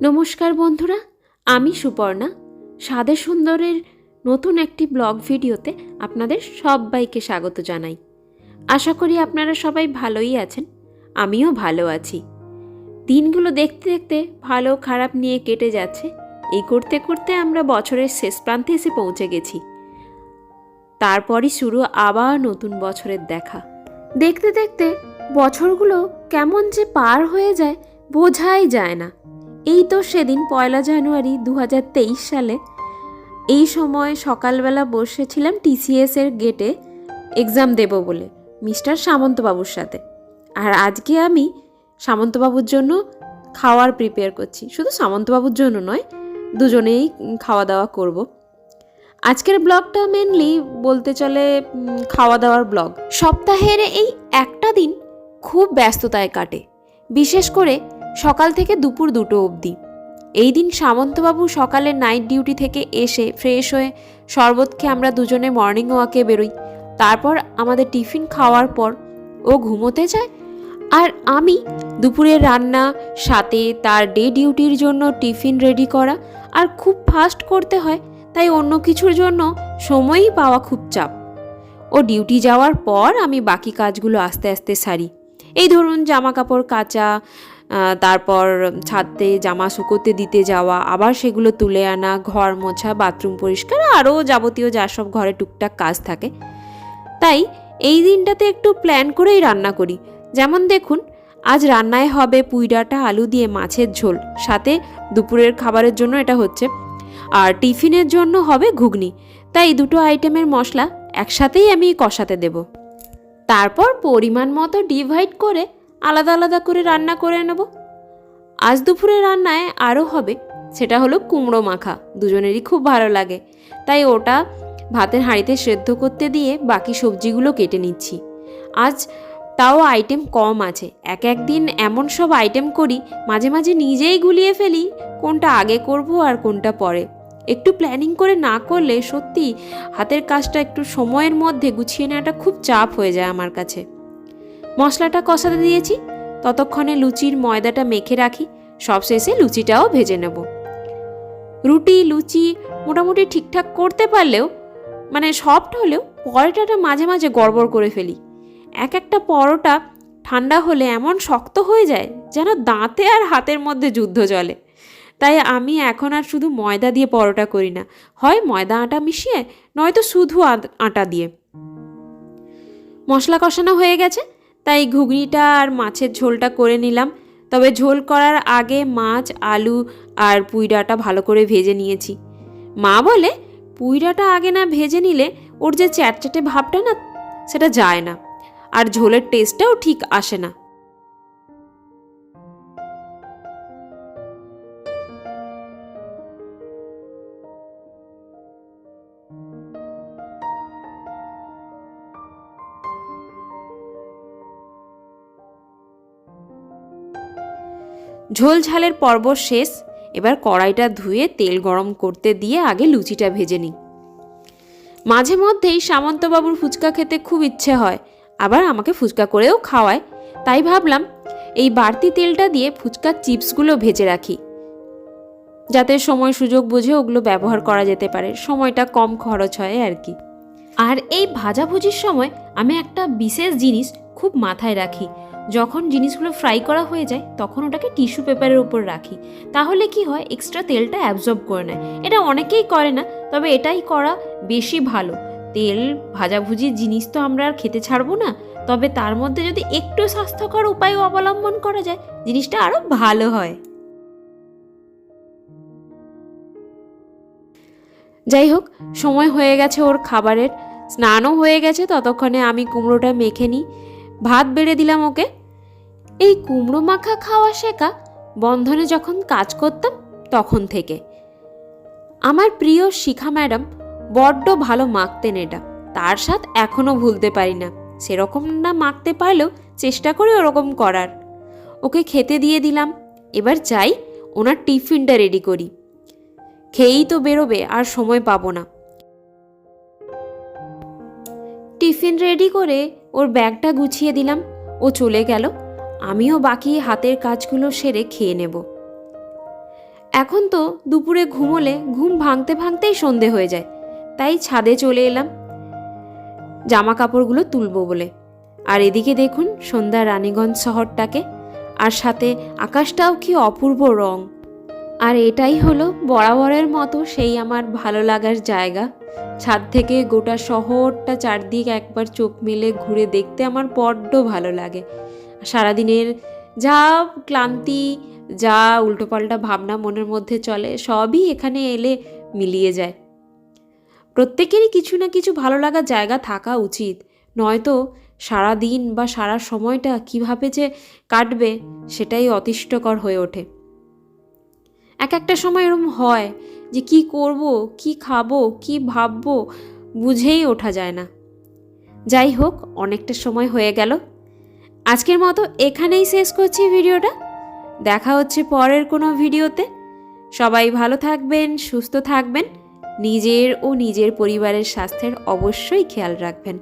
নমস্কার বন্ধুরা, আমি সুপর্ণা। সাদে সুন্দরের নতুন একটি ব্লগ ভিডিওতে আপনাদের সবাইকে স্বাগত জানাই। আশা করি আপনারা সবাই ভালোই আছেন, আমিও ভালো আছি। দিনগুলো দেখতে দেখতে ভালো খারাপ নিয়ে কেটে যাচ্ছে, এই করতে করতে আমরা বছরের শেষ প্রান্তে এসে পৌঁছে গেছি। তারপরই শুরু আবার নতুন বছরের দেখা। দেখতে দেখতে বছরগুলো কেমন যে পার হয়ে যায়, বোঝাই যায় না। এই তো সেদিন পয়লা জানুয়ারি দু হাজার তেইশ সালে। এই সময় সকালবেলা বসেছিলাম টিসিএস এর গেটে এক্সাম দেব বলে, মিস্টার সামন্তবাবুর সাথে। আর আজকে আমি সামন্তবাবুর জন্য খাওয়ার প্রিপেয়ার করছি। শুধু সামন্তবাবুর জন্য নয়, দুজনেই খাওয়া দাওয়া করব। আজকের ব্লগটা মেনলি বলতে চলে খাওয়া দাওয়ার ব্লগ। সপ্তাহের এই একটা দিন খুব ব্যস্ততায় কাটে। বিশেষ করে সকাল থেকে দুপুর দুটো অবধি। এই দিন সামন্তবাবু সকালে নাইট ডিউটি থেকে এসে ফ্রেশ হয়ে শরবত খেয়ে আমরা দুজনে মর্নিং ওয়াকে বেরোই। তারপর আমাদের টিফিন খাওয়ার পর ও ঘুমোতে যায়। আর আমি দুপুরের রান্না, সাথে তার ডে ডিউটির জন্য টিফিন রেডি করা আর খুব ফাস্ট করতে হয়, তাই অন্য কিছুর জন্য সময়ই পাওয়া খুব চাপ। ও ডিউটি যাওয়ার পর আমি বাকি কাজগুলো আস্তে আস্তে সারি। এই ধরুন জামা কাপড় কাচা তারপর ছাদতে জামা শুকোতে দিতে যাওয়া, আবার সেগুলো তুলে আনা, ঘর মোছা, বাথরুম পরিষ্কার, আরও যাবতীয় যা সব ঘরে টুকটাক কাজ থাকে। তাই এই দিনটাতে একটু প্ল্যান করেই রান্না করি। যেমন দেখুন, আজ রান্নায় হবে পুঁই ডাঁটা, আলু দিয়ে মাছের ঝোল, সাথে দুপুরের খাবারের জন্য এটা হচ্ছে। আর টিফিনের জন্য হবে ঘুগনি। তাই দুটো আইটেমের মশলা একসাথেই আমি কষাতে দেব। তারপর পরিমাণ মতো ডিভাইড করে আলাদা আলাদা করে রান্না করে নেব। আজ দুপুরে রান্নায় আরও হবে। সেটা হলো কুমড়ো মাখা। দুজনেরই খুব ভালো লাগে। তাই ওটা ভাতের হাঁড়িতে সেদ্ধ করতে দিয়ে বাকি সবজিগুলো কেটে নিচ্ছি। আজ তাও আইটেম কম আছে। এক একদিন এমন সব আইটেম করি, মাঝে মাঝে নিজেই গুলিয়ে ফেলি, কোনটা আগে করব আর কোনটা পরে। একটু প্ল্যানিং করে না করলে সত্যি হাতের কাজটা একটু সময়ের মধ্যে গুছিয়ে নেওয়াটা খুব চাপ হয়ে যায় আমার কাছে। মশলাটা কষাতে দিয়েছি। ততক্ষণে লুচির ময়দাটা মেখে রাখি। সবশেষে লুচিটাও ভেজে নেব। রুটি, লুচি মোটামুটি ঠিকঠাক করতে পারলেও মানে সফট হলেও পরোটাটা মাঝে মাঝে গড়বড় করে ফেলি। এক একটা পরোটা ঠান্ডা হলে এমন শক্ত হয়ে যায় যেন দাঁতে আর হাতের মধ্যে যুদ্ধ চলে। তাই আমি এখন আর শুধু ময়দা দিয়ে পরোটা করি না। হয় ময়দা আটা মিশিয়ে, নয়তো শুধু আটা দিয়ে। মশলা কষানো হয়ে গেছে। তাই ঘুগনিটা আর মাছের ঝোলটা করে নিলাম। তবে ঝোল করার আগে মাছ, আলু আর পুইডাটা ভালো করে ভেজে নিয়েছি। মা বলে, পুইডাটা আগে না ভেজে নিলে ওর যে চ্যাটচ্যাটে ভাবটা না, সেটা যায় না। আর ঝোলের টেস্টটাও ঠিক আসে না। ঝোল ঝালের পর্ব শেষ, এবার কড়াইটা ধুয়ে তেল গরম করতে দিয়ে আগে লুচিটা ভেজে নিই। মাঝে মধ্যেই সামন্তবাবুর ফুচকা খেতে খুব ইচ্ছে হয়, আবার আমাকে ফুচকা করেও খাওয়ায়। তাই ভাবলাম, এই বাড়তি তেলটা দিয়ে ফুচকার চিপসগুলো ভেজে রাখি। যাতে সময় সুযোগ বুঝে ওগুলো ব্যবহার করা যেতে পারে, সময়টা কম খরচ হয় আর কি। আর এই ভাজাভুজির সময় আমি একটা বিশেষ জিনিস খুব মাথায় রাখি যখন জিনিসগুলো ফ্রাই করা হয়ে যায়, তখন ওটাকে টিস্যু পেপারের উপর রাখি। তাহলে কি হয়, এক্সট্রা তেলটা অ্যাবজর্ব করে নেয়। এটা অনেকেই করে না, তবে এটাই করা বেশি ভালো। তেল, ভাজাভুজি জিনিস তো আমরা আর খেতে ছাড়বো না, তবে তার মধ্যে যদি একটু স্বাস্থ্যকর উপায় অবলম্বন করা যায়, জিনিসটা আরও ভালো হয়। যাই হোক, সময় হয়ে গেছে ওর খাবারের। স্নানও হয়ে গেছে, ততক্ষণে আমি কুমড়োটা মেখে নিই। ভাত বেড়ে দিলাম ওকে। এই কুমড়ো মাখা খাওয়া শেখা বন্ধনে যখন কাজ করতাম তখন থেকে। আমার প্রিয় শিখা ম্যাডাম বড্ড ভালো মাখতেন এটা। তার স্বাদ এখনও ভুলতে পারি না। সেরকম না মাখতে পারলেও চেষ্টা করি ওরকম করার। ওকে খেতে দিয়ে দিলাম। এবার যাই, ওনার টিফিনটা রেডি করি। খেয়েই তো বেরোবে, আর সময় পাবো না। টিফিন রেডি করে ওর ব্যাগটা গুছিয়ে দিলাম। ও চলে গেল। আমিও বাকি হাতের কাজগুলো সেরে খেয়ে নেব। এখন তো দুপুরে ঘুমোলে ঘুম ভাঙতে ভাঙতেই সন্ধে হয়ে যায়। তাই ছাদে চলে এলাম। জামা কাপড়গুলো তুলবো বলে। আর এদিকে দেখুন সন্ধ্যা রানীগঞ্জ শহরটাকে। আর সাথে আকাশটাও কি অপূর্ব রং। আর এটাই হলো বরাবরের মতো সেই আমার ভালো লাগার জায়গা। ছাদ থেকে গোটা শহরটা চারদিক একবার চোখ মেলে ঘুরে দেখতে আমার বড্ড ভালো লাগে। সারাদিনের যা ক্লান্তি, যা উল্টোপাল্টা ভাবনা মনের মধ্যে চলে, সবই এখানে এলে মিলিয়ে যায়। প্রত্যেকেরই কিছু না কিছু ভালো লাগার জায়গা থাকা উচিত। নয়তো সারা দিন বা সারা সময়টা কীভাবে যে কাটবে, সেটাই অতিষ্ঠকর হয়ে ওঠে। এক একটা সময় এরম হয় যে কি করব, কি খাব, কি ভাববো বুঝেই ওঠা যায় না। যাই হোক, অনেকটা সময় হয়ে গেল। আজকের মতো এখানেই শেষ করছি ভিডিওটা। দেখা হচ্ছে পরের কোনো ভিডিওতে। সবাই ভালো থাকবেন, সুস্থ থাকবেন। নিজের ও নিজের পরিবারের স্বাস্থ্যের অবশ্যই খেয়াল রাখবেন।